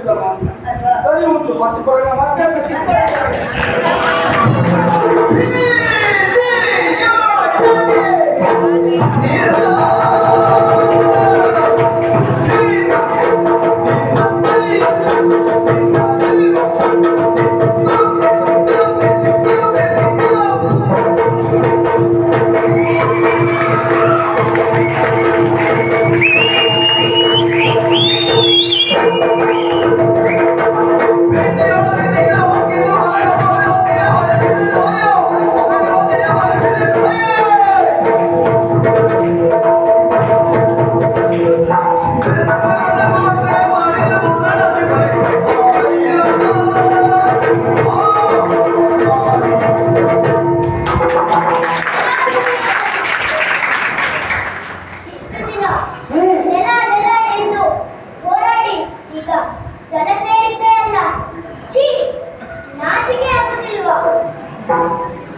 ಕಳಿಸಿದಮ್ಮ ಅಂತ ಅಲ್ವಾ ಸರಿ ಉಂಟು ಮತ್ತೆ ಕೊರೋನಾ ಮತ್ತೆ ಸಿಗ್ತದೆ.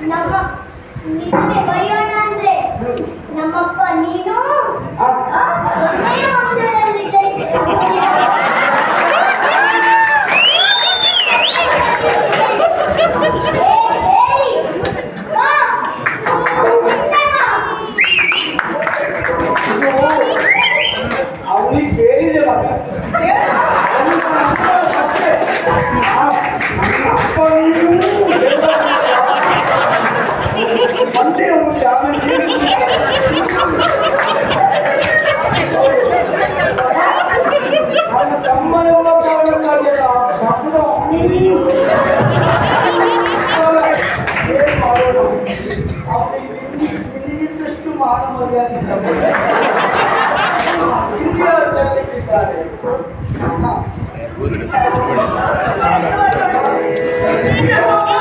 ನಮ್ಮ ನಿನಗೆ ಬೈಯೋಣ ಅಂದ್ರೆ ನಮ್ಮಪ್ಪ ನೀನು? இந்தியா தள்ளிக்கிட்டாரு Yeah.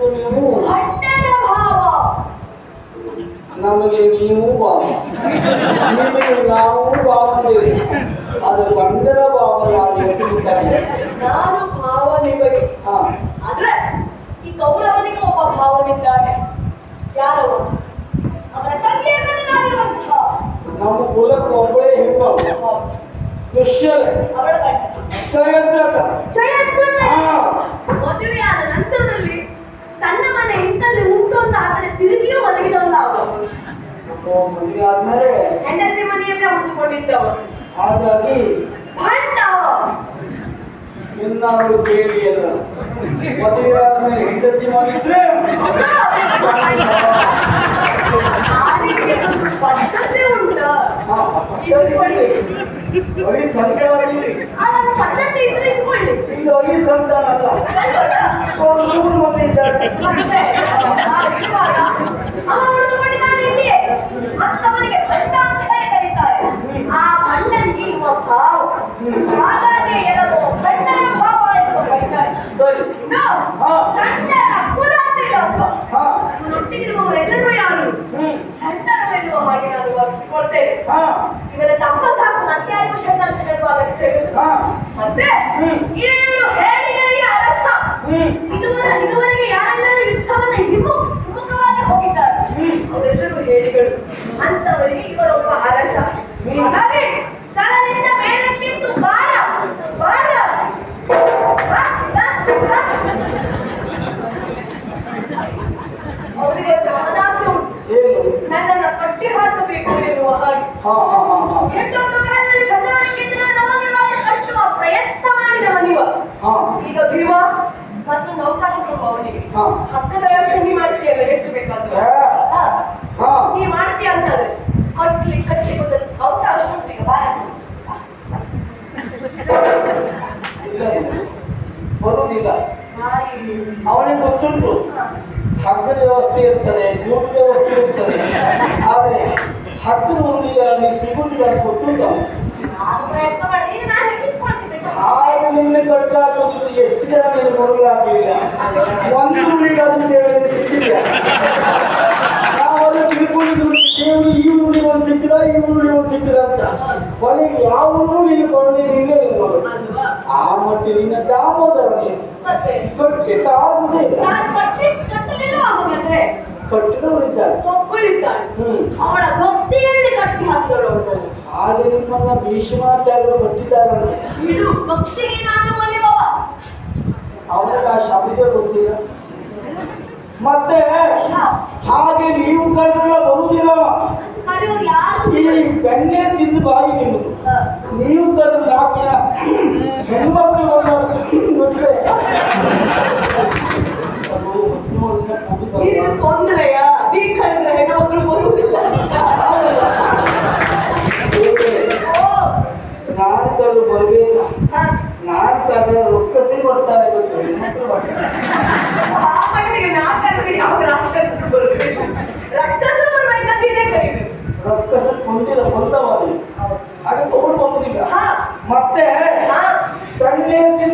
ಹೇಳಿದ್ದು ನೀವು ನಮಗೆ ನೀವು ಭಾವ. ನಿಮಗೆ ನಾವು ಭಾವಂದಿರಿ ಅದು ಬಂಡರ ಭಾವ ಯಾರು ನಾನು ಭಾವನೆಗಳು. ಹಾ. ಆದ್ರೆ ಈ ಕೌರವನಿಗೆ ಒಬ್ಬ ಭಾವನಿದ್ದಾನೆ. ಯಾರವ ಅವರ ತಂಗಿಯ ಗಂಡನಾಗಿರುವಂತಹ ನಮ್ಮ ಕುಲಕ್ಕೆ ಒಬ್ಬಳೇ ಹೆಣ್ಣು. ದುಶ್ಯಲೆ. ಅವಳ ಮನೆಯಲ್ಲೇ ಹಾಗಾಗಿ ಭಂಡ. ಇನ್ನಾರು ಕೇಳಿ ಎಲ್ಲ. ಮದುವೆ ಆದ್ಮೇಲೆ ಹೆಂಡತಿ ಮಾಡಿದ್ರೆ ಪದ್ಧತಿ ಉಂಟು. ಬರೀ ಅದೊಂದು ಪದ್ಧತಿ ಇದ್ರೆ ಇಟ್ಕೊಳ್ಳಿ ಇಂದು ಅಲಿ ಸಂತಾನ ಅಲ್ಲ. ಮೂರು ಮಂದಿ ಇದ್ದಾರೆ ಅವ ಯಾರು ಹ್ಮ್ ಸಣ್ಣರು ಎನ್ನುವ ಹಾಗೆ ನಾನು ಭಾವಿಸಿಕೊಳ್ತೇನೆ ಹಾ ಇವನ ತಮ್ಮ ಸಾಕು ಮತ್ಯಾರಿಗೂ ಸಣ್ಣ ಅಂತ ಹೇಳುವ ಅಗತ್ಯವಿಲ್ಲ ಹಾ ಮತ್ತೆ ಹ್ಮ್. ಏಳು ಹೇಡಿಗಳಿಗೆ ಅರಸ ಹಕ್ಕದ ವ್ಯವಸ್ಥೆ ನೀ ಮಾಡ್ತೀಯಲ್ಲ ಎಷ್ಟು ಬೇಕಾದ್ರೆ. ನೀ ಮಾಡ್ತೀಯ ಅಂತಂದ್ರೆ ಕಟ್ಲಿಕ್ಕೆ ಕಟ್ಲಿಕ್ಕೆ ಒಂದು ಅವಕಾಶ ಉಂಟು ಈಗ ಬಾರ. ಬರುವುದಿಲ್ಲ. ಅವನಿಗೆ ಗೊತ್ತುಂಟು. ಹಗ್ಗದ ವ್ಯವಸ್ಥೆ ಇರ್ತದೆ ಕೂಟದ ವ್ಯವಸ್ಥೆ ಇರ್ತದೆ. ಆದರೆ ಹಗ್ಗದ ಸಿಗುವುದಿಲ್ಲ ಅಂತ ಗೊತ್ತುಂಟು ಅವನಿಗೆ. ನಾನು ಪ್ರಯತ್ನ ಮಾಡಿದೆ ಈಗ ನಾನು ಹಿಡಿದುಕೊಳ್ತಿದ್ದೆ ಹಾಗೆ ನಿನ್ನೆ ಕಟ್ಟಾಕೋದಿದ್ದು ಎಷ್ಟು ಜನ ನೀನು ಮರುಳಾಗಲಿಲ್ಲ ಒಂದು ಉಳಿಗಾದ್ರೂ ದೇವರಿಗೆ ಸಿಕ್ಕಿಲ್ಲ ನಾವೆಲ್ಲ ತಿಳ್ಕೊಂಡಿದ್ದು ದೇವರು ಈ ಉರುಳಿ ಒಂದು ಸಿಕ್ಕಿದ ಈ ಉರುಳಿ ಒಂದು ಸಿಕ್ಕಿದ ಅಂತ ಕೊನೆಗೆ ಯಾವನ್ನೂ ನೀನು ಕೊಂಡು ನೋಡು ಅಲ್ವಾ? ಆ ಮಟ್ಟಿನ ದಾಮೋದರ ನೀನು ಮತ್ತೆ? ಕಟ್ಟಲಿಕ್ಕೆ ಆಗುದೇ ಇಲ್ಲ. ನಾನು ಕಟ್ಟಿ ಕಟ್ಟಲಿಲ್ಲ ಹಾಗಾದ್ರೆ? ಕಟ್ಟಿದವರಿದ್ದಾರೆ. ಒಬ್ಬಳಿದ್ದಾಳೆ. ಹ್ಮ್. ಅವಳ ಭಕ್ತಿಯಲ್ಲಿ ಕಟ್ಟಿ ಹಾಕಿದಳು ಹಾಗೆ ನಿಮ್ಮನ್ನ ಭೀಷ್ಮಾಚಾರ್ಯರು ಕಟ್ಟಿದ್ದಾರಂತೆ. ಇದು ಭಕ್ತಿಗೆ ನಾನು ಒಲಿಬವ ಅವನಿಗೆ ಆ ಶಬ್ದ ಗೊತ್ತಿಲ್ಲ ಮತ್ತೆ ಹಾಗೆ ನೀವು ಕರೆದ್ರಲ್ಲ ಬರುವುದಿಲ್ಲ. ಈ ಬೆಣ್ಣೆ ತಿಂದು ಬಾಯಿ ನಿಮ್ಮದು ನೀವು ಕದ್ದು ನಾಲ್ಕು ಜನ. ಹೆಣ್ಮಕ್ಳು ಬಂದವ್ರು ಬಿಟ್ರೆ. ನಿನಗೆ ತೊಂದರೆಯ? ನೀ ಕರೆದ್ರೆ ಹೆಣ್ಮಕ್ಳು ಬರುವುದಿಲ್ಲ ಅಂತ. ದೇವ್ರೇ, ಓ. ನಾನು ಕರೆದು ಬರಬೇಕಾ. ನಾನು ಕರೆದ್ರೆ ರೊಕ್ಕಸಿ ಬರ್ತಾರೆ ಬಿಟ್ಟು ಹೆಣ್ಮಕ್ಳು ಬರ್ತಾರೆ ಆ ಮಟ್ಟಿಗೆ ನಾ ಕರೆದ್ರೆ ಯಾವ ರಾಕ್ಷಸರು ಬರಬೇಕು ಮತ್ತೆ ಕಣ್ಣೆತ್ತಿನ